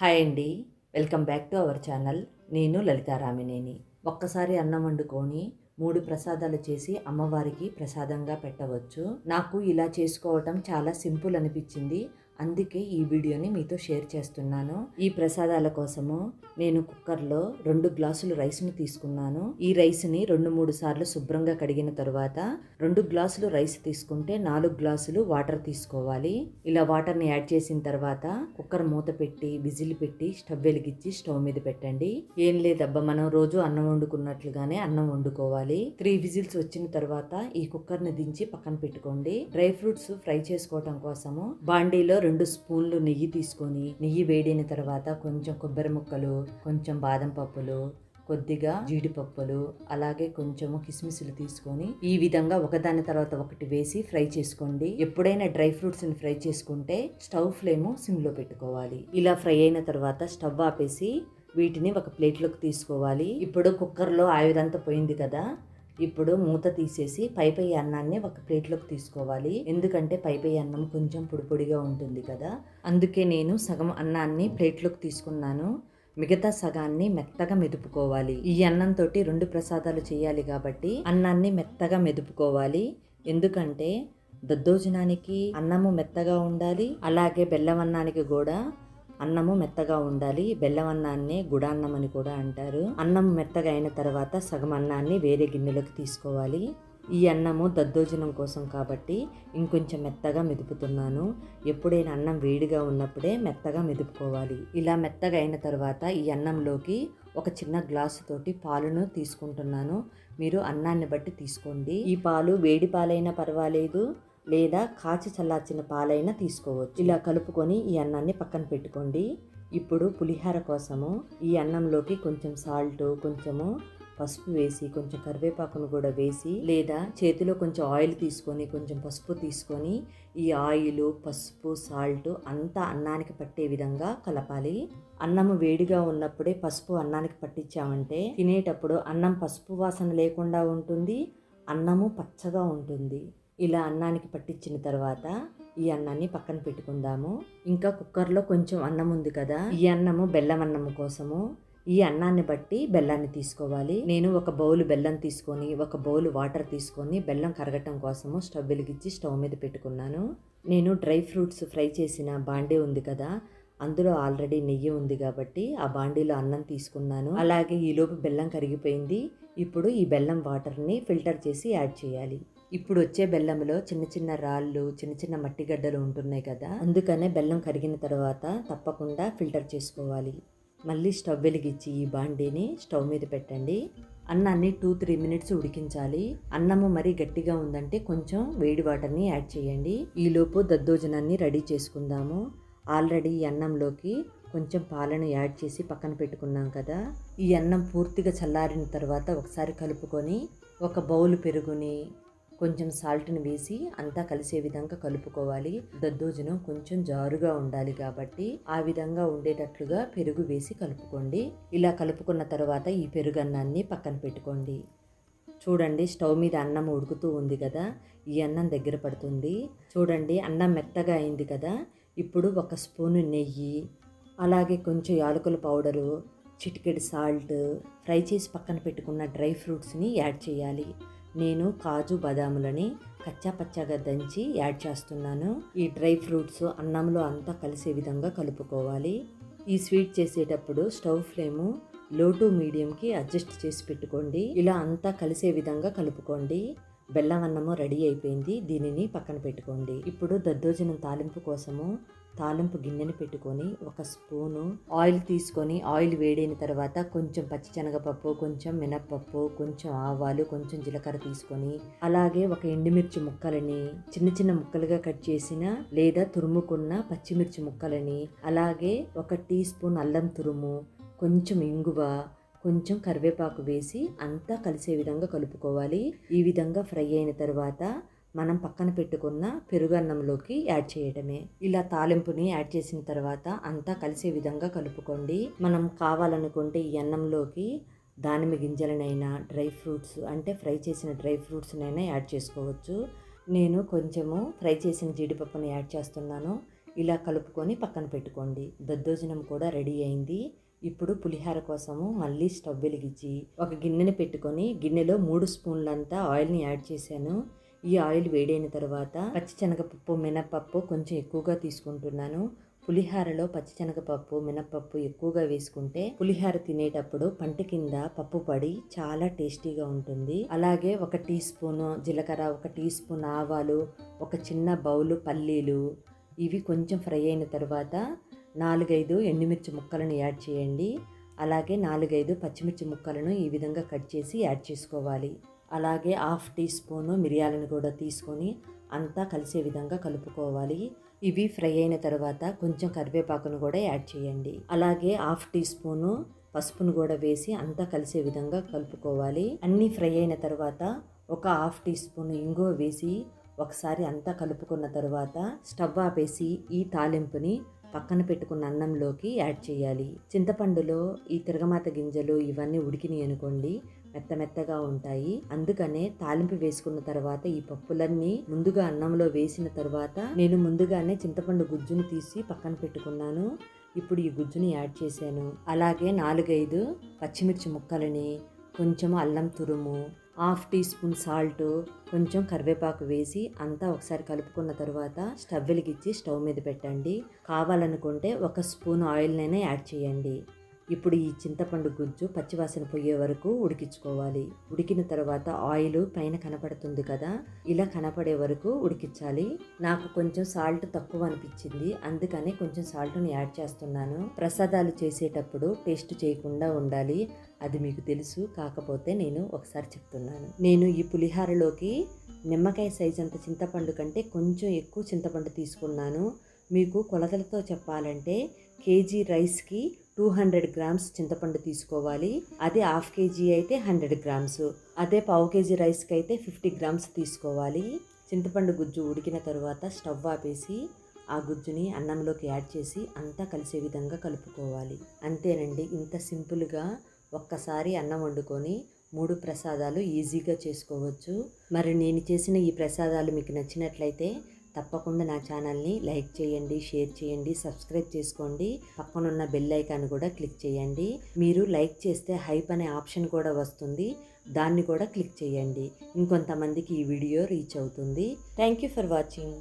Hi అండి. Welcome back to our channel. నేను లలితారామినేని ఒక్కసారి అన్నం వండుకొని మూడు ప్రసాదాలు చేసి అమ్మవారికి ప్రసాదంగా పెట్టవచ్చు. నాకు ఇలా చేసుకోవటం చాలా సింపుల్ అనిపించింది. అందుకే ఈ వీడియోని మీతో షేర్ చేస్తున్నాను. ఈ ప్రసాదాల కోసము నేను కుక్కర్లో రెండు గ్లాసులు రైస్ని తీసుకున్నాను. ఈ రైస్ని రెండు మూడు సార్లు శుభ్రంగా కడిగిన తర్వాత రెండు గ్లాసులు రైస్ తీసుకుంటే నాలుగు గ్లాసులు వాటర్ తీసుకోవాలి. ఇలా వాటర్ని యాడ్ చేసిన తర్వాత కుక్కర్ మూత పెట్టి విజిల్ పెట్టి స్టవ్ వెలిగించి స్టవ్ మీద పెట్టండి. ఏం లేదబ్బా మనం రోజు అన్నం వండుకున్నట్లుగానే అన్నం వండుకోవాలి. త్రీ విజిల్స్ వచ్చిన తర్వాత ఈ కుక్కర్ని దించి పక్కన పెట్టుకోండి. డ్రై ఫ్రూట్స్ ఫ్రై చేసుకోవటం కోసము బాండీలో రెండు స్పూన్లు నెయ్యి తీసుకొని నెయ్యి వేడిన తర్వాత కొంచెం కొబ్బరి ముక్కలు కొంచెం బాదం పప్పులు కొద్దిగా జీడిపప్పులు అలాగే కొంచెము కిస్మిస్లు తీసుకొని ఈ విధంగా ఒకదాని తర్వాత ఒకటి వేసి ఫ్రై చేసుకోండి. ఎప్పుడైనా డ్రై ఫ్రూట్స్ని ఫ్రై చేసుకుంటే స్టవ్ ఫ్లేమ్ సిమ్లో పెట్టుకోవాలి. ఇలా ఫ్రై అయిన తర్వాత స్టవ్ ఆపేసి వీటిని ఒక ప్లేట్లోకి తీసుకోవాలి. ఇప్పుడు కుక్కర్లో ఆయుధంతా పోయింది కదా ఇప్పుడు మూత తీసేసి పై పై అన్నాన్ని ఒక ప్లేట్లోకి తీసుకోవాలి. ఎందుకంటే పై పై అన్నం కొంచెం పొడిపొడిగా ఉంటుంది కదా. అందుకే నేను సగం అన్నాన్ని ప్లేట్లోకి తీసుకున్నాను. మిగతా సగాన్ని మెత్తగా మెదుపుకోవాలి. ఈ అన్నంతో రెండు ప్రసాదాలు చేయాలి కాబట్టి అన్నాన్ని మెత్తగా మెదుపుకోవాలి. ఎందుకంటే దద్దోజనానికి అన్నము మెత్తగా ఉండాలి. అలాగే బెల్లం అన్నానికి కూడా అన్నము మెత్తగా ఉండాలి. బెల్లం అన్నాన్ని గుడాన్నం అని కూడా అంటారు. అన్నం మెత్తగా అయిన తర్వాత సగం అన్నాన్ని వేరే గిన్నెలోకి తీసుకోవాలి. ఈ అన్నము దద్దోజనం కోసం కాబట్టి ఇంకొంచెం మెత్తగా మెదుపుతున్నాను. ఎప్పుడైనా అన్నం వేడిగా ఉన్నప్పుడే మెత్తగా మెదుపుకోవాలి. ఇలా మెత్తగా అయిన తర్వాత ఈ అన్నంలోకి ఒక చిన్న గ్లాసు తోటి పాలును తీసుకుంటున్నాను. మీరు అన్నాన్ని బట్టి తీసుకోండి. ఈ పాలు వేడి పాలైనా పర్వాలేదు. లేదా కాచి చల్లార్చిన పాలైనా తీసుకోవచ్చు. ఇలా కలుపుకొని ఈ అన్నాన్ని పక్కన పెట్టుకోండి. ఇప్పుడు పులిహార కోసము ఈ అన్నంలోకి కొంచెం సాల్ట్ కొంచెము పసుపు వేసి కొంచెం కరివేపాకును కూడా వేసి లేదా చేతిలో కొంచెం ఆయిల్ తీసుకొని కొంచెం పసుపు తీసుకొని ఈ ఆయిల్ పసుపు సాల్ట్ అంతా అన్నానికి పట్టే విధంగా కలపాలి. అన్నము వేడిగా ఉన్నప్పుడే పసుపు అన్నానికి పట్టించామంటే తినేటప్పుడు అన్నం పసుపు వాసన లేకుండా ఉంటుంది అన్నము పచ్చగా ఉంటుంది. ఇలా అన్నానికి పట్టించిన తర్వాత ఈ అన్నాన్ని పక్కన పెట్టుకుందాము. ఇంకా కుక్కర్లో కొంచెం అన్నం ఉంది కదా ఈ అన్నము బెల్లం అన్నము కోసము. ఈ అన్నాన్ని బట్టి బెల్లాన్ని తీసుకోవాలి. నేను ఒక బౌల్ బెల్లం తీసుకొని ఒక బౌల్ వాటర్ తీసుకొని బెల్లం కరగటం కోసము స్టవ్ వెలిగించి స్టవ్ మీద పెట్టుకున్నాను. నేను డ్రై ఫ్రూట్స్ ఫ్రై చేసిన బాండే ఉంది కదా అందులో ఆల్రెడీ నెయ్యి ఉంది కాబట్టి ఆ బాండీలో అన్నం తీసుకున్నాను. అలాగే ఈలోపు బెల్లం కరిగిపోయింది. ఇప్పుడు ఈ బెల్లం వాటర్ని ఫిల్టర్ చేసి యాడ్ చేయాలి. ఇప్పుడు వచ్చే బెల్లంలో చిన్న చిన్న రాళ్ళు చిన్న చిన్న మట్టి గడ్డలు ఉంటున్నాయి కదా. అందుకనే బెల్లం కరిగిన తర్వాత తప్పకుండా ఫిల్టర్ చేసుకోవాలి. మళ్ళీ స్టవ్ వెలిగించి ఈ బాండీని స్టవ్ మీద పెట్టండి. అన్నాన్ని టూ త్రీ మినిట్స్ ఉడికించాలి. అన్నము మరీ గట్టిగా ఉందంటే కొంచెం వేడి వాటర్ని యాడ్ చేయండి. ఈలోపు దద్దోజనాన్ని రెడీ చేసుకుందాము. ఆల్రెడీ ఈ అన్నంలోకి కొంచెం పాలను యాడ్ చేసి పక్కన పెట్టుకున్నాం కదా. ఈ అన్నం పూర్తిగా చల్లారిన తర్వాత ఒకసారి కలుపుకొని ఒక బౌల్ పెరుగుని కొంచెం సాల్ట్ని వేసి అంతా కలిసే విధంగా కలుపుకోవాలి. దద్దోజనం కొంచెం జారుగా ఉండాలి కాబట్టి ఆ విధంగా ఉండేటట్లుగా పెరుగు వేసి కలుపుకోండి. ఇలా కలుపుకున్న తర్వాత ఈ పెరుగు అన్నాన్ని పక్కన పెట్టుకోండి. చూడండి స్టవ్ మీద అన్నం ఉడుకుతూ ఉంది కదా ఈ అన్నం దగ్గర పడుతుంది. చూడండి అన్నం మెత్తగా అయింది కదా ఇప్పుడు ఒక స్పూను నెయ్యి అలాగే కొంచెం యాలకుల పౌడరు చిటికెడు సాల్ట్ ఫ్రై చేసి పక్కన పెట్టుకున్న డ్రై ఫ్రూట్స్ని యాడ్ చేయాలి. నేను కాజు బాదాములని కచ్చాపచ్చాగా దంచి యాడ్ చేస్తున్నాను. ఈ డ్రై ఫ్రూట్స్ అన్నంలో అంతా కలిసే విధంగా కలుపుకోవాలి. ఈ స్వీట్ చేసేటప్పుడు స్టవ్ ఫ్లేము లో టు మీడియంకి అడ్జస్ట్ చేసి పెట్టుకోండి. ఇలా అంతా కలిసే విధంగా కలుపుకోండి. బెల్లం అన్నము రెడీ అయిపోయింది. దీనిని పక్కన పెట్టుకోండి. ఇప్పుడు దద్దోజనం తాలింపు కోసము తాలింపు గిన్నెని పెట్టుకొని ఒక స్పూను ఆయిల్ తీసుకొని ఆయిల్ వేడైన తర్వాత కొంచెం పచ్చిశనగపప్పు కొంచెం మినప్పప్పు కొంచెం ఆవాలు కొంచెం జీలకర్ర తీసుకొని అలాగే ఒక ఎండుమిర్చి ముక్కలని చిన్న చిన్న ముక్కలుగా కట్ చేసిన లేదా తురుముకున్న పచ్చిమిర్చి ముక్కలని అలాగే ఒక టీ స్పూన్ అల్లం తురుము కొంచెం ఇంగువ కొంచెం కరివేపాకు వేసి అంతా కలిసే విధంగా కలుపుకోవాలి. ఈ విధంగా ఫ్రై అయిన తర్వాత మనం పక్కన పెట్టుకున్న పెరుగన్నంలోకి యాడ్ చేయడమే. ఇలా తాలింపుని యాడ్ చేసిన తర్వాత అంతా కలిసే విధంగా కలుపుకోండి. మనం కావాలనుకుంటే ఈ అన్నంలోకి దానిమ్మ గింజలనైనా డ్రై ఫ్రూట్స్ అంటే ఫ్రై చేసిన డ్రై ఫ్రూట్స్నైనా యాడ్ చేసుకోవచ్చు. నేను కొంచెము ఫ్రై చేసిన జీడిపప్పుని యాడ్ చేస్తున్నాను. ఇలా కలుపుకొని పక్కన పెట్టుకోండి. దద్దోజనం కూడా రెడీ అయింది. ఇప్పుడు పులిహార కోసము మళ్ళీ స్టవ్ వెలిగించి ఒక గిన్నెని పెట్టుకొని గిన్నెలో మూడు స్పూన్లంతా ఆయిల్ని యాడ్ చేశాను. ఈ ఆయిల్ వేడైన తర్వాత పచ్చిశనగపప్పు మినపప్పు కొంచెం ఎక్కువగా తీసుకుంటున్నాను. పులిహారలో పచ్చిశనగపప్పు మినపప్పు ఎక్కువగా వేసుకుంటే పులిహార తినేటప్పుడు పంట కింద పప్పు పడి చాలా టేస్టీగా ఉంటుంది. అలాగే ఒక టీ స్పూను జీలకర్ర ఒక టీ స్పూన్ ఆవాలు ఒక చిన్న బౌలు పల్లీలు ఇవి కొంచెం ఫ్రై అయిన తర్వాత నాలుగైదు ఎండుమిర్చి ముక్కలను యాడ్ చేయండి. అలాగే నాలుగైదు పచ్చిమిర్చి ముక్కలను ఈ విధంగా కట్ చేసి యాడ్ చేసుకోవాలి. అలాగే హాఫ్ టీ స్పూను మిరియాలను కూడా తీసుకొని అంతా కలిసే విధంగా కలుపుకోవాలి. ఇవి ఫ్రై అయిన తర్వాత కొంచెం కరివేపాకును కూడా యాడ్ చేయండి. అలాగే హాఫ్ టీ స్పూను పసుపును కూడా వేసి అంతా కలిసే విధంగా కలుపుకోవాలి. అన్నీ ఫ్రై అయిన తర్వాత ఒక హాఫ్ టీ స్పూన్ ఇంగువ వేసి ఒకసారి అంతా కలుపుకున్న తర్వాత స్టవ్ ఆపేసి ఈ తాలింపుని పక్కన పెట్టుకున్న అన్నంలోకి యాడ్ చేయాలి. చింతపండులో ఈ తిరగమాత గింజలు ఇవన్నీ ఉడికినాయి అనుకోండి మెత్త మెత్తగా ఉంటాయి. అందుకనే తాలింపు వేసుకున్న తర్వాత ఈ పప్పులన్నీ ముందుగా అన్నంలో వేసిన తర్వాత నేను ముందుగానే చింతపండు గుజ్జును తీసి పక్కన పెట్టుకున్నాను. ఇప్పుడు ఈ గుజ్జుని యాడ్ చేశాను. అలాగే నాలుగైదు పచ్చిమిర్చి ముక్కలని కొంచెం అల్లం తురుము హాఫ్ టీ స్పూన్ సాల్ట్ కొంచెం కరివేపాకు వేసి అంతా ఒకసారి కలుపుకున్న తర్వాత స్టవ్ వెలిగించి స్టవ్ మీద పెట్టండి. కావాలనుకుంటే ఒక స్పూన్ ఆయిల్నైనా యాడ్ చేయండి. ఇప్పుడు ఈ చింతపండు గుజ్జు పచ్చివాసన పోయే వరకు ఉడికించుకోవాలి. ఉడికిన తర్వాత ఆయిల్ పైన కనపడుతుంది కదా ఇలా కనపడే వరకు ఉడికించాలి. నాకు కొంచెం సాల్ట్ తక్కువ అనిపించింది అందుకని కొంచెం సాల్ట్ని యాడ్ చేస్తున్నాను. ప్రసాదాలు చేసేటప్పుడు టేస్ట్ చేయకుండా ఉండాలి అది మీకు తెలుసు. కాకపోతే నేను ఒకసారి చెప్తున్నాను. నేను ఈ పులిహారలోకి నిమ్మకాయ సైజ్ అంత చింతపండు కంటే కొంచెం ఎక్కువ చింతపండు తీసుకున్నాను. మీకు కొలతలతో చెప్పాలంటే కేజీ రైస్కి టూ హండ్రెడ్ గ్రామ్స్ చింతపండు తీసుకోవాలి. అదే హాఫ్ కేజీ అయితే హండ్రెడ్ గ్రామ్స్. అదే పావు కేజీ రైస్కి అయితే ఫిఫ్టీ గ్రామ్స్ తీసుకోవాలి. చింతపండు గుజ్జు ఉడికిన తర్వాత స్టవ్ ఆపేసి ఆ గుజ్జుని అన్నంలోకి యాడ్ చేసి అంతా కలిసే విధంగా కలుపుకోవాలి. అంతేనండి ఇంత సింపుల్గా ఒక్కసారి అన్నం వండుకొని మూడు ప్రసాదాలు ఈజీగా చేసుకోవచ్చు. మరి నేను చేసిన ఈ ప్రసాదాలు మీకు నచ్చినట్లయితే తప్పకుండా నా ఛానల్ని లైక్ చేయండి షేర్ చేయండి సబ్స్క్రైబ్ చేసుకోండి. పక్కనున్న బెల్ ఐకాన్ కూడా క్లిక్ చేయండి. మీరు లైక్ చేస్తే హైప్ అనే ఆప్షన్ కూడా వస్తుంది. దాన్ని కూడా క్లిక్ చేయండి. ఇంకొంతమందికి ఈ వీడియో రీచ్ అవుతుంది. Thank you for watching.